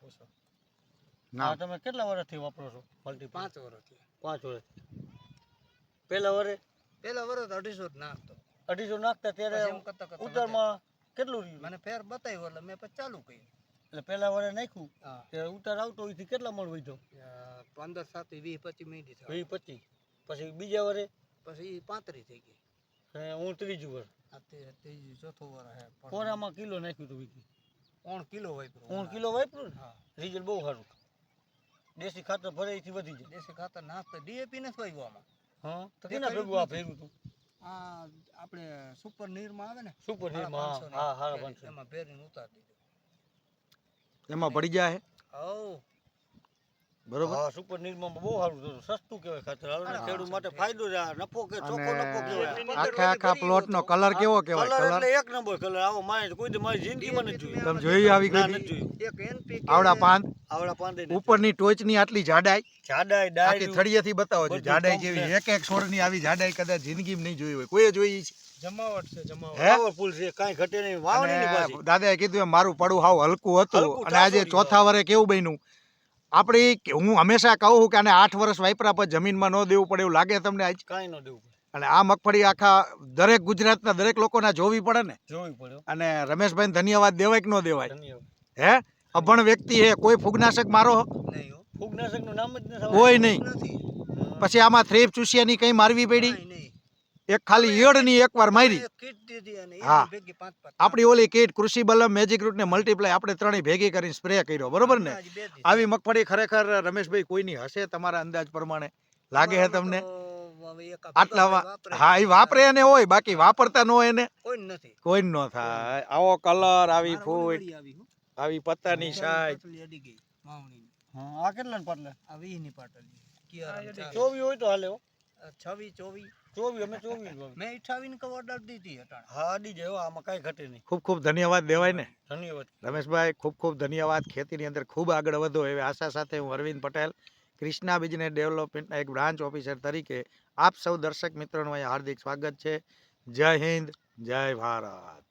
પૂછો. ના. તમે કેટલા વર્ષથી વાપરો છો? મલ્ટી પાંચ વર્ષથી. પાંચ વર્ષથી. પહેલા વરે? પેલા વર્ષ અઢીસો જ નાખતો. અઢીસો નાખતા ત્યારે કરતા કેટલું રહ્યું? મને ફેર બતાવ્યો એટલે મેં પછી ચાલુ કર્યું. એટલે પહેલા વરે નાખ્યું? ત્યારે ઉતાર આવતો એથી કેટલા મણ વધ્યો? પંદર સાત વીસ પચીસ મિનિટ થયો. વીસ પચીસ. પછી બીજા વરે? પછી પાંત્રીસ થઈ ગઈ. હું ત્રીજું વર. ત્રીજું ચોથું વર કોરામાં કિલો નાખ્યું હતું વીકી? ત્રણ કિલો વાપર્યું ઓણ કિલો વાપરું ને? હા. રિઝલ્ટ બહુ સારું દેશી ખાતર ભરે એથી વધી જાય. દેશી ખાતર નાખતા ડીએપી નથી વાવ્યું આમાં? હા? તો કેના ભેગું આ. ભેગું તું? આ આપણે સુપર નીરમાં આવે ને? સુપર સાડા હા હા એમાં ભેરીને ઉતાર દીધું. એમાં પડી જાય? બરોબર? હા સુપર નિર્મા બહુ સારું થયું સસ્તું કહેવાય ખાતર. હાલો ખેડૂત માટે ફાયદો છે. નફો કે ચોખ્ખો નફો કહેવાય. આખા આખા પ્લોટનો કલર કેવો કહેવાય? Colour colour? એટલે એક નંબર કલર. આવો મારે કોઈ દી મારી જિંદગીમાં નથી જોયું. તમે જોઈ આવી ના નથી જોયું. એક એનપી આવડા પાંદ? આવડા પાંદે ઉપરની ટોચની આટલી જાડાઈ? જાડાઈ ડાયરી થળિયેથી બતાવો છો જાડાઈ જેવી. એક એક છોડની આવી જાડાઈ કદાચ જિંદગીમાં નહીં જોઈ હોય. કોઈએ જોઈ છે? જમાવટ છે જમાવટ. પાવરફુલ છે કાંઈ ઘટે નહીં. વાવણી ની પાછી. દાદાએ કીધું મારું પડું હાવ હલકું હતું. અને આજે ચોથા વરે કેવું બન્યું? આપણી કે હું હંમેશા કહું કે આને આઠ વર્ષ વાપરા પર જમીનમાં ન દેવું પડે એવું લાગે તમને આજ? કાંઈ ન દેવું પડે. અને આ મગફળી આખા દરેક ગુજરાતના દરેક લોકોના જોવી પડે ને? જોવી પડે અને રમેશભાઈ ધન્યવાદ દેવાય કે ન દેવાય? હે? અભણ વ્યક્તિ હે કોઈ ફૂગનાશક મારો ફૂગનાશકનું નામ જ કોઈ નહીં. પછી આમાં થ્રેપ ચૂસિયાની કઈ મારવી પડી? નહીં. એક ખાલી ઈયળની એકવાર મારી. એક વાર મારી હા. ભેગી પાંચ પાંચ આપણી ઓલી કીટ કૃષિ બલમ મેજિક રૂટ ને મલ્ટીપ્લાય આપણે ત્રણેય ભેગી કરીને સ્પ્રે કર્યો બરોબર ને. આવી મગફળી ખરેખર રમેશભાઈ કોઈની હશે તમારા અંદાજ પ્રમાણે? લાગે છે તમને તો હવે એક આ આટલામાં વાપરે. હા એ વાપરે એને હોય બાકી વાપરતા ન હોય એને કોઈ ન થાય. આવો કલર આવી ફૂટ આવી પત્તાની સાઈઝ. પાટલી અડી ગઈ વાવણીની. હા આ કેટલા પાટલા? આ વીસની પાટલી. ચોવી હોય તો હાલે છવ્વી ચોવી. ચોવી અમે ચોવી. મેં અઠાવીને કવ ઓર્ડર દીધી હા અડી જાય આમાં કાંઈ ઘટે નહીં. ખૂબ ખૂબ ધન્યવાદ દેવાય ને. ધન્યવાદ. રમેશભાઈ ખૂબ ખૂબ ધન્યવાદ. ખેતીની અંદર ખૂબ આગળ વધો એવી આશા સાથે હું અરવિંદ પટેલ ક્રિષ્ના બિઝનેસ ડેવલપમેન્ટના એક બ્રાન્ચ ઓફિસર તરીકે આપ સૌ દર્શક મિત્રોનું અહીંયા હાર્દિક સ્વાગત છે. જય હિન્દ જય ભારત.